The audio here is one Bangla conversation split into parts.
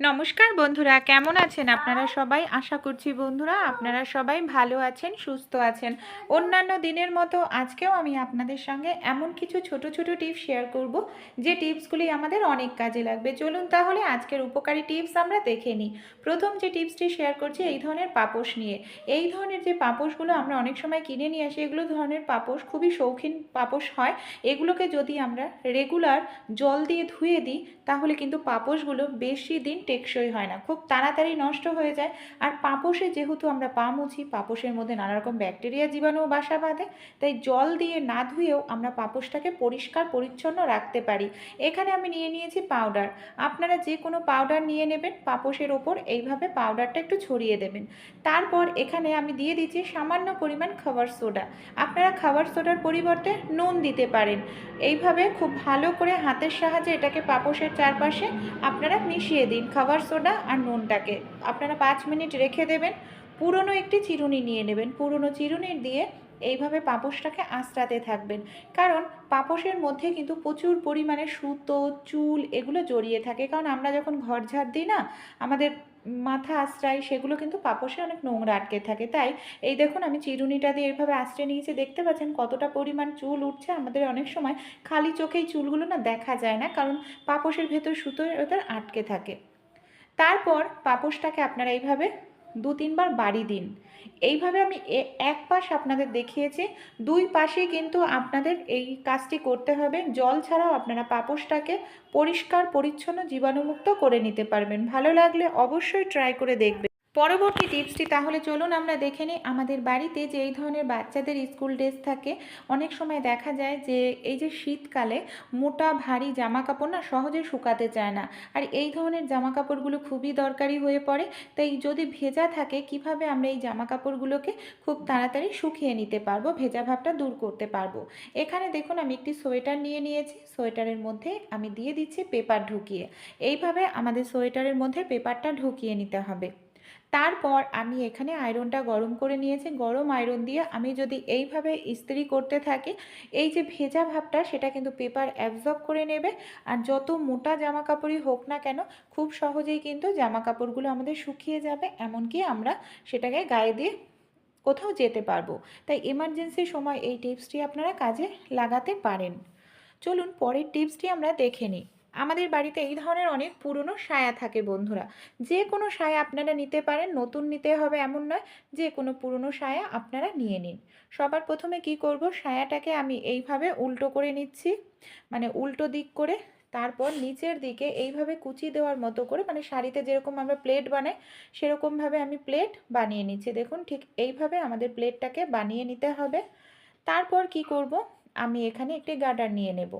নমস্কার বন্ধুরা কেমন আছেন আপনারা সবাই? আশা করছি বন্ধুরা আপনারা সবাই ভালো আছেন সুস্থ আছেন। অন্যান্য দিনের মতো আজকেও আমি আপনাদের সঙ্গে এমন কিছু ছোট ছোট টিপস শেয়ার করব যে টিপসগুলি আমাদের অনেক কাজে লাগবে। চলুন তাহলে আজকের উপকারী টিপস আমরা দেখে নিই। প্রথম যে টিপসটি শেয়ার করছি এই ধরনের পাপোশ নিয়ে। এই ধরনের যে পাপোশগুলো আমরা অনেক সময় কিনে নিয়ে আসি এগুলো ধরনের পাপোশ খুবই শৌখিন পাপোশ হয়। এগুলোকে যদি আমরা রেগুলার জল দিয়ে ধুয়ে দিই তাহলে কিন্তু পাপোশগুলো বেশি দিন টেকসই হয় না। খুব তাড়াতাড়ি নষ্ট হয়ে যায়। আর পাপোশে যেহেতু আমরা পা মুছি পাপোশের মধ্যে নানা রকম ব্যাকটেরিয়া জীবাণুও বাসা বাঁধে, তাই জল দিয়ে না ধুয়েও আমরা পাপোশটাকে পরিষ্কার, পরিচ্ছন্ন রাখতে পারি। এখানে আমি নিয়ে নিয়েছি পাউডার। আপনারা যে কোনো পাউডার নিয়ে নেবেন পাপোশের ওপর এইভাবে পাউডারটা একটু ছড়িয়ে দেবেন। তারপর এখানে আমি দিয়ে দিচ্ছি সামান্য পরিমাণ খাবার সোডা। আপনারা খাবার সোডার পরিবর্তে নুন দিতে পারেন। এইভাবে খুব ভালো করে হাতের সাহায্যে এটাকে পাপোশের চারপাশে আপনারা মিশিয়ে দিন। খাবার সোডা আর নুনটাকে। আপনারা পাঁচ মিনিট রেখে দেবেন। পুরনো একটি চিরুনি নিয়ে নেবেন। পুরনো চিরুনি দিয়ে এইভাবে পাপোশটাকে আঁচড়াতে থাকবেন। কারণ পাপোশের মধ্যে কিন্তু প্রচুর পরিমাণে সুতো, চুল এগুলো জড়িয়ে থাকে। কারণ আমরা যখন ঘর ঝাড় দিই না, আমাদের মাথা আশ্রাই সেগুলো কিন্তু পাপোশে অনেক নোংরা আটকে থাকে। তাই এই দেখুন, আমি চিরুনিটা দিয়ে এইভাবে আশ্রে নিয়েছি। দেখতে পাচ্ছেন কতটা পরিমাণ চুল উঠছে। আমাদের অনেক সময় খালি চোখেই চুলগুলো না দেখা যায় না। কারণ পাপোশের ভেতর সুতো ওদের আটকে থাকে। তারপর পাপোশটাকে আপনারা এইভাবে দু তিনবার বাড়ি দিন। এইভাবে আমি এক পাশ আপনাদের দেখিয়েছি, দুই পাশে কিন্তু আপনাদের এই কাজটি করতে হবে। জল ছাড়াও আপনারা পাপোশটাকে পরিষ্কার, পরিচ্ছন্ন, জীবাণুমুক্ত করে নিতে পারবেন। ভালো লাগলে অবশ্যই ট্রাই করে দেখবেন। পরবর্তী টিপসটি তাহলে চলুন আমরা দেখে নিই। আমাদের বাড়িতে যে এই ধরনের বাচ্চাদের স্কুল ড্রেস থাকে, অনেক সময় দেখা যায় যে এই যে শীতকালে মোটা, ভারী জামা কাপড় না সহজে শুকাতে চায় না। আর এই ধরনের জামা কাপড়গুলো খুবই দরকারি হয়ে পড়ে। তাই যদি ভেজা থাকে, কীভাবে আমরা এই জামা কাপড়গুলোকে খুব তাড়াতাড়ি শুকিয়ে নিতে পারব, ভেজা ভাবটা দূর করতে পারব? এখানে দেখুন, আমি একটি সোয়েটার নিয়ে নিয়েছি। সোয়েটারের মধ্যে আমি দিয়ে দিচ্ছি পেপার ঢুকিয়ে। এইভাবে আমাদের সোয়েটারের মধ্যে পেপারটা ঢুকিয়ে নিতে হবে। তারপর আমি এখানে আয়রনটা গরম করে নিয়েছি। গরম আয়রন দিয়ে আমি যদি এইভাবে ইস্ত্রি করতে থাকি, এই যে ভেজা ভাবটা সেটা কিন্তু পেপার অ্যাবজর্ব করে নেবে। আর যত মোটা জামা কাপড়ই হোক না কেন, খুব সহজেই কিন্তু জামা কাপড়গুলো আমাদের শুকিয়ে যাবে। এমনকি আমরা সেটাকে গায়ে দিয়ে কোথাও যেতে পারব। তাই এমার্জেন্সির সময় এই টিপসটি আপনারা কাজে লাগাতে পারেন। চলুন পরের টিপসটি আমরা দেখে নিই। আমাদের বাড়িতে এই ধরনের অনেক পুরনো সায়া থাকে বন্ধুরা। যে কোনো সায়া আপনারা নিতে পারেন, নতুন নিতে হবে এমন নয়, যে কোনো পুরনো সায়া আপনারা নিয়ে নিন। সবার প্রথমে কি করব, সায়াটাকে আমি এইভাবে উল্টো করে নিচ্ছি মানে উল্টো দিক করে, তারপর নিচের দিকে এইভাবে কুচি দেওয়ার মতো করে মানে শাড়িতে যেরকম আমরা প্লেট বানাই, সেরকমভাবে আমি প্লেট বানিয়ে নিচ্ছি। দেখুন, ঠিক এইভাবে আমাদের প্লেটটাকে বানিয়ে নিতে হবে। তারপর কি করব, আমি এখানে একটি গার্ডার নিয়ে নেব।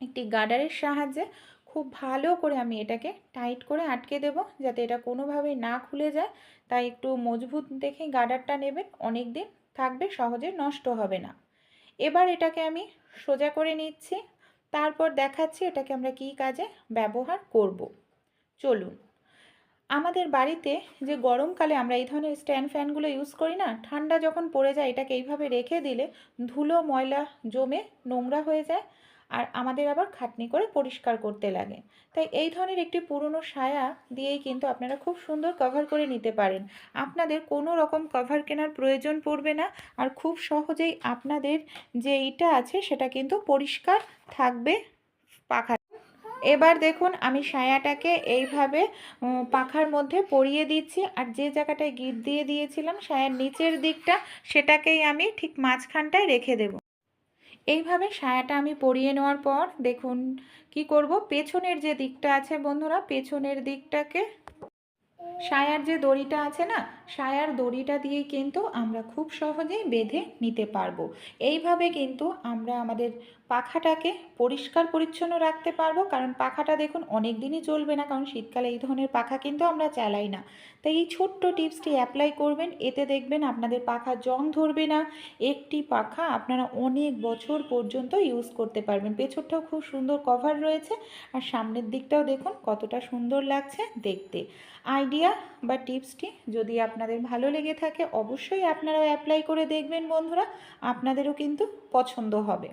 একটি গার্ডারের সাহায্যে খুব ভালো করে আমি এটাকে টাইট করে আটকে দেব যাতে এটা কোনোভাবেই না খুলে যায়। তাই একটু মজবুত দেখে গার্ডারটা নেবেন অনেক দিন থাকবে, সহজে নষ্ট হবে না। এবার এটাকে আমি সোজা করে নিচ্ছি, তারপর দেখাচ্ছি এটাকে আমরা কী কাজে ব্যবহার করব। চলুন। আমাদের বাড়িতে যে গরমকালে আমরা এই ধরনের স্ট্যান্ড ফ্যানগুলো ইউজ করি না, ঠান্ডা যখন পড়ে যায় এটাকে এইভাবে রেখে দিলে ধুলো, ময়লা জমে নোংরা হয়ে যায়। আর আমাদের আবার খাটনি করে পরিষ্কার করতে লাগে। তাই এই ধরনের একটি পুরনো সায়া দিয়েই কিন্তু আপনারা খুব সুন্দর কভার করে নিতে পারেন। আপনাদের কোনো রকম কভার কেনার প্রয়োজন পড়বে না আর খুব সহজেই আপনাদের যে ইটা আছে সেটা কিন্তু পরিষ্কার থাকবে পাখা। এবার দেখুন আমি সায়াটাকে এইভাবে পাখার মধ্যে পরিয়ে দিচ্ছি আর যে জায়গাটায় গিট দিয়ে দিয়েছিলাম সায়ার নিচের দিকটা সেটাকেই আমি ঠিক মাঝখানটায় রেখে দেব। এইভাবে সায়াটা আমি পরিয়ে নেওয়ার পর দেখুন কি করব। পেছনের যে দিকটা আছে বন্ধুরা, পেছনের দিকটাকে সায়ার যে দড়িটা আছে না সায়ার দড়িটা দিয়েই কিন্তু আমরা খুব সহজেই বেঁধে নিতে পারব। এইভাবে কিন্তু আমরা আমাদের পাখাটাকে পরিষ্কার পরিচ্ছন্ন রাখতে পারব। কারণ পাখাটা দেখুন অনেক দিনই চলবে না, কারণ শীতকালে এই ধরনের পাখা কিন্তু আমরা চালাই না। তাই এই ছোট্ট টিপসটি অ্যাপ্লাই করবেন, এতে দেখবেন আপনাদের পাখা জং ধরবে না। একটি পাখা আপনারা অনেক বছর পর্যন্ত ইউজ করতে পারবেন। পেছনটাও খুব সুন্দর কভার রয়েছে আর সামনের দিকটাও দেখুন কতটা সুন্দর লাগছে দেখতে। আইডিয়া বা টিপসটি যদি আপনার আপনাদের ভালো লেগে থাকে, অবশ্যই আপনারাও অ্যাপ্লাই করে দেখবেন বন্ধুরা, আপনাদেরও কিন্তু পছন্দ হবে।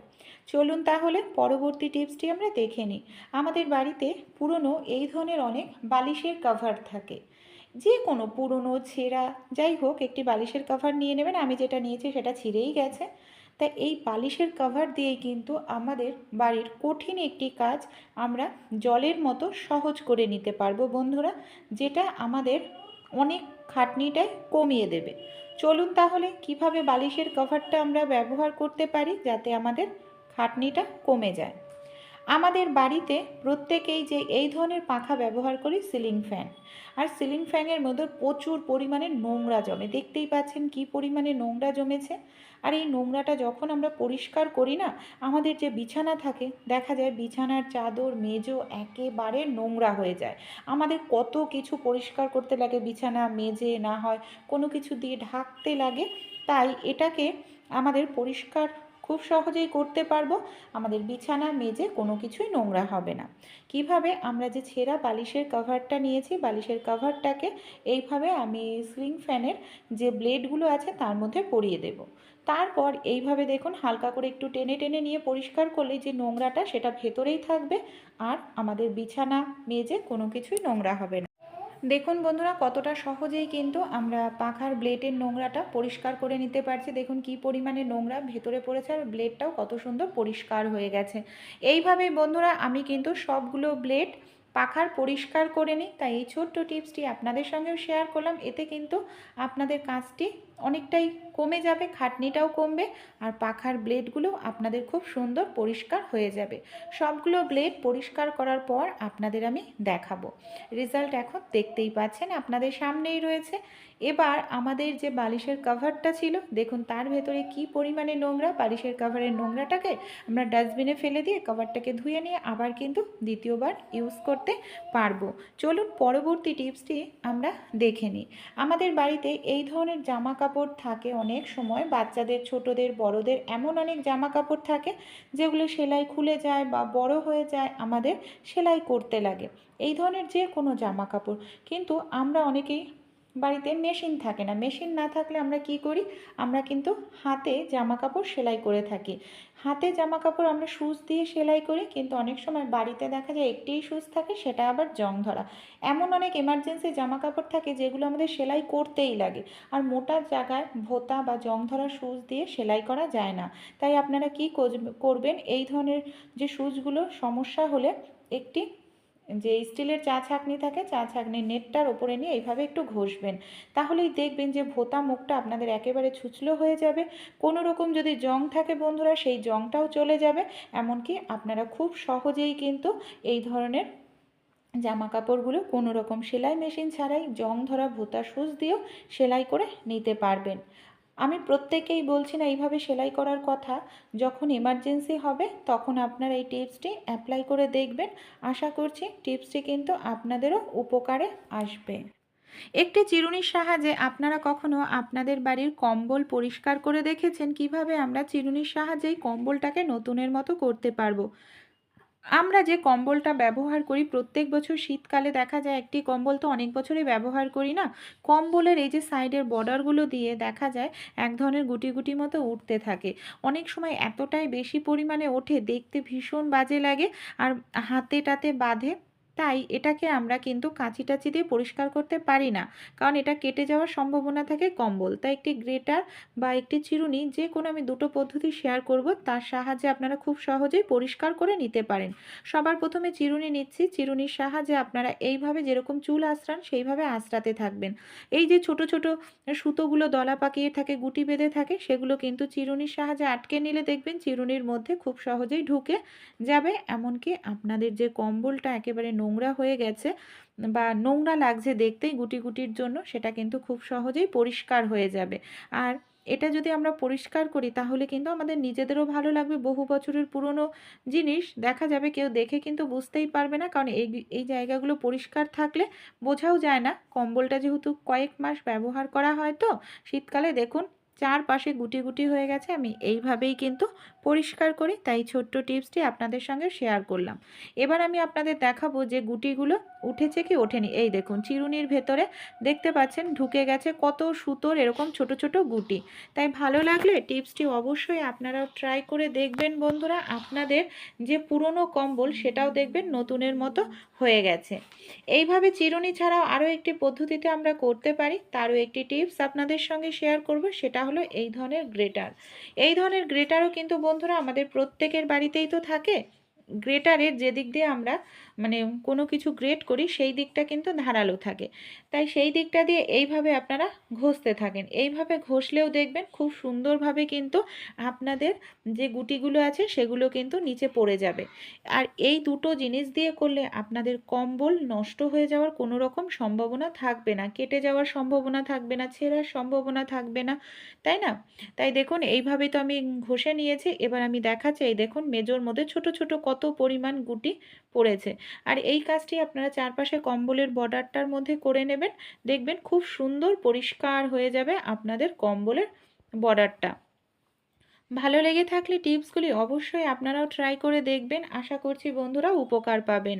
চলুন তাহলে পরবর্তী টিপসটি আমরা দেখে নিই। আমাদের বাড়িতে পুরনো এই ধরনের অনেক বালিশের কাভার থাকে। যে কোনো পুরনো, ছেঁড়া, যাই হোক, একটি বালিশের কাভার নিয়ে নেবেন, আমি যেটা নিয়েছি সেটা ছিঁড়েই গেছে। তাই এই বালিশের কাভার দিয়েই কিন্তু আমাদের বাড়ির কঠিন একটি কাজ আমরা জলের মতো সহজ করে নিতে পারব বন্ধুরা, যেটা আমাদের অনেক খাটনিটাই কমিয়ে দেবে। চলুন তাহলে কীভাবে বালিশের কভারটা আমরা ব্যবহার করতে পারি যাতে আমাদের খাটনিটা কমে যায়। আমাদের বাড়িতে প্রত্যেকেই যে এই ধরনের পাখা ব্যবহার করি সিলিং ফ্যান। আর সিলিং ফ্যানের মধ্যে প্রচুর পরিমাণে নোংরা জমে। দেখতেই পাচ্ছেন কি পরিমাণে নোংরা জমেছে। আর এই নোংরাটা যখন আমরা পরিষ্কার করি না, আমাদের যে বিছানা থাকে, দেখা যায় বিছানার চাদর, মেজো একেবারে নোংরা হয়ে যায়। আমাদের কত কিছু পরিষ্কার করতে লাগে বিছানা মেজে না হয় কোনো কিছু দিয়ে ঢাকতে লাগে, তাই এটাকে আমাদের পরিষ্কার খুব সহজেই করতে পারব। আমাদের বিছানা মেজে কোনো কিছুই নোংরা হবে না। কীভাবে আমরা যে ছেঁড়া বালিশের কভারটা নিয়েছি, বালিশের কভারটাকে এইভাবে আমি সিলিং ফ্যানের যে ব্লেডগুলো আছে তার মধ্যে পরিয়ে দেব। তারপর এইভাবে দেখুন হালকা করে একটু টেনে টেনে নিয়ে পরিষ্কার করলে যে নোংরাটা সেটা ভেতরেই থাকবে আর আমাদের বিছানা মেজে কোনো কিছুই নোংরা হবে না। দেখুন বন্ধুরা, কতটা সহজেই কিন্তু আমরা পাখার ব্লেডের নোংরাটা পরিষ্কার করে নিতে পারছি। দেখুন কি পরিমাণে নোংরা ভেতরে পড়েছে আর ব্লেডটাও কত সুন্দর পরিষ্কার হয়ে গেছে। এইভাবেই বন্ধুরা, আমি কিন্তু সবগুলো ব্লেড পাখার পরিষ্কার করে নিই। তাই এই ছোট্ট টিপসটি আপনাদের সঙ্গেও শেয়ার করলাম। এতে কিন্তু আপনাদের কাজটি অনেকটাই কমে যাবে, খাটনিটাও কমবে আর পাখার ব্লেডগুলো আপনাদের খুব সুন্দর পরিষ্কার হয়ে যাবে। সবগুলো ব্লেড পরিষ্কার করার পর আপনাদের আমি দেখাবো। রেজাল্ট এখন দেখতেই পাচ্ছেন আপনাদের সামনেই রয়েছে। এবার আমাদের যে বালিশের কাভারটা ছিল, দেখুন তার ভেতরে কি পরিমাণে নোংরা। বালিশের কাভারের নোংরাটাকে আমরা ডাস্টবিনে ফেলে দিয়ে কাভারটাকে ধুয়ে নিয়ে আবার কিন্তু দ্বিতীয়বার ইউজ করতে পারব। চলুন পরবর্তী টিপসটি আমরা দেখে নিই। আমাদের বাড়িতে এই ধরনের জামা কাপড় থাকে অনেক সময়। বাচ্চাদের, ছোটদের, বড়দের এমন অনেক জামা কাপড় থাকে যেগুলো সেলাই খুলে যায় বা বড় হয়ে যায়, আমাদের সেলাই করতে লাগে। এই ধরনের যে কোনো জামা কাপড় কিন্তু আমরা অনেকেই বাড়িতে মেশিন থাকে না। মেশিন না থাকলে আমরা কি করি? আমরা কিন্তু হাতে জামা কাপড় সেলাই করে থাকি। হাতে জামা কাপড় আমরা সুচ দিয়ে সেলাই করি, কিন্তু অনেক সময় বাড়িতে দেখা যায় একটিই সুচ থাকে, সেটা আবার জং ধরা। এমন অনেক এমার্জেন্সি জামা কাপড় থাকে, যেগুলো আমাদের সেলাই করতেই লাগে। আর মোটা জায়গায় ভোতা বা জং ধরা সুচ দিয়ে সেলাই করা যায় না। তাই আপনারা কি করবেন? এই ধরনের যে সুচগুলো সমস্যা হলে একটি যে স্টিলের চা ছাঁকনি থাকে, চা ছাঁকনির নেটটার ওপরে নিয়ে এইভাবে একটু ঘষবেন। তাহলেই দেখবেন যে ভোতা মুখটা আপনাদের একেবারে ছুচলো হয়ে যাবে। কোনো রকম যদি জং থাকে বন্ধুরা, সেই জংটাও চলে যাবে। এমনকি আপনারা খুব সহজেই কিন্তু এই ধরনের জামা কাপড়গুলো কোনো রকম সেলাই মেশিন ছাড়াই জং ধরা ভোতা সুচ দিয়েও সেলাই করে নিতে পারবেন। আমি প্রত্যেকেই বলছি না এইভাবে সেলাই করার কথা। যখন এমার্জেন্সি হবে, তখন আপনারা এই টিপসটি অ্যাপ্লাই করে দেখবেন। আশা করছি টিপসটি কিন্তু আপনাদেরও উপকারে আসবে। একটি চিরুনির সাহায্যে আপনারা কখনো আপনাদের বাড়ির কম্বল পরিষ্কার করে দেখেছেন? কীভাবে আমরা চিরুনির সাহায্যেই কম্বলটাকে নতুনের মতো করতে পারব? আমরা যে কম্বলটা ব্যবহার করি, প্রত্যেক বছর শীতকালে দেখা যায় একটি কম্বল তো অনেক বছরই ব্যবহার করি না। কম্বলের এই যে সাইডের বর্ডারগুলো দিয়ে দেখা যায় এক ধরনের গুটি গুটি মতো উঠতে থাকে। অনেক সময় এতটাই বেশি পরিমাণে ওঠে, দেখতে ভীষণ বাজে লাগে আর হাতে টাতে বাঁধে। তাই এটাকে আমরা কিন্তু কাঁচি টাচি দিয়ে পরিষ্কার করতে পারি না। কারণ এটা কেটে যাওয়ার সম্ভাবনা থাকে কম্বল। তাই একটি গ্রেটার বা একটি চিরুনি যে কোনো আমি দুটো পদ্ধতি শেয়ার করব, তার সাহায্যে আপনারা খুব সহজেই পরিষ্কার করে নিতে পারেন। সবার প্রথমে চিরুনি নিচ্ছি। চিরুনির সাহায্যে আপনারা এইভাবে যেরকম চুল আশ্রান সেইভাবে আঁচড়াতে থাকবেন। এই যে ছোট ছোট সুতোগুলো দলা পাকিয়ে থাকে, গুটি বেঁধে থাকে, সেগুলো কিন্তু চিরুনির সাহায্যে আটকে নিলে দেখবেন চিরুনির মধ্যে খুব সহজেই ঢুকে যাবে। এমনকি আপনাদের যে কম্বলটা একেবারে নোংরা হয়ে গেছে বা নোংরা লাগছে দেখতেই গুটি গুটির জন্য সেটা কিন্তু খুব সহজেই পরিষ্কার হয়ে যাবে। আর এটা যদি আমরা পরিষ্কার করি তাহলে কিন্তু আমাদের নিজেদেরও ভালো লাগবে। বহু বছরের পুরনো জিনিস দেখা যাবে কেউ দেখে কিন্তু বুঝতেই পারবে না কারণ এই এই জায়গাগুলো পরিষ্কার থাকলে বোঝাও যায় না। কম্বলটা যেহেতু কয়েক মাস ব্যবহার করা হয় তো, শীতকালে দেখুন চারপাশে গুটি গুটি হয়ে গেছে, আমি এইভাবেই কিন্তু পরিষ্কার করি, তাই ছোট্ট টিপসটি আপনাদের সঙ্গে শেয়ার করলাম। এবার আমি আপনাদের দেখাবো যে গুটিগুলো উঠেছে কি ওঠেনি। এই দেখুন, চিরুনির ভেতরে দেখতে পাচ্ছেন ঢুকে গেছে কত সুতোর এরকম ছোট ছোট গুটি। তাই ভালো লাগলে টিপসটি অবশ্যই আপনারাও ট্রাই করে দেখবেন বন্ধুরা, আপনাদের যে পুরনো কম্বল সেটাও দেখবেন নতুনের মতো হয়ে গেছে। এইভাবে চিরুনি ছাড়াও আরও একটি পদ্ধতিতে আমরা করতে পারি, তারও একটি টিপস আপনাদের সঙ্গে শেয়ার করব, সেটা হলো এই ধরনের গ্রেটার এই ধরনের গ্রেটারও কিন্তু বন্ধুরা আমাদের প্রত্যেকের বাড়িতেই তো থাকে। গ্রেটারের যে দিক দিয়ে আমরা মানে কোনো কিছু গ্রেট করি, সেই দিকটা কিন্তু ধারালো থাকে। তাই সেই দিকটা দিয়ে এইভাবে আপনারা ঘষতে থাকেন। এইভাবে ঘষলেও দেখবেন খুব সুন্দরভাবে কিন্তু আপনাদের যে গুটিগুলো আছে, সেগুলো কিন্তু নিচে পড়ে যাবে। আর এই দুটো জিনিস দিয়ে করলে আপনাদের কম্বল নষ্ট হয়ে যাওয়ার কোনো রকম সম্ভাবনা থাকবে না। কেটে যাওয়ার সম্ভাবনা থাকবে না, ছেঁড়ার সম্ভাবনা থাকবে না, তাই না? তাই দেখুন এইভাবে তো আমি ঘষে নিয়েছি। এবার আমি দেখাচ্ছি, এই দেখুন, মেজোর মধ্যে ছোট ছোট কত পরিমাণ গুটি পড়েছে। আর এই কাজটি আপনারা চারপাশে কম্বলের বর্ডারটার মধ্যে করে নেবেন, দেখবেন খুব সুন্দর পরিষ্কার হয়ে যাবে আপনাদের কম্বলের বর্ডারটা। ভালো লেগে থাকলে টিপসগুলি অবশ্যই আপনারাও ট্রাই করে দেখবেন। আশা করছি বন্ধুরা উপকার পাবেন।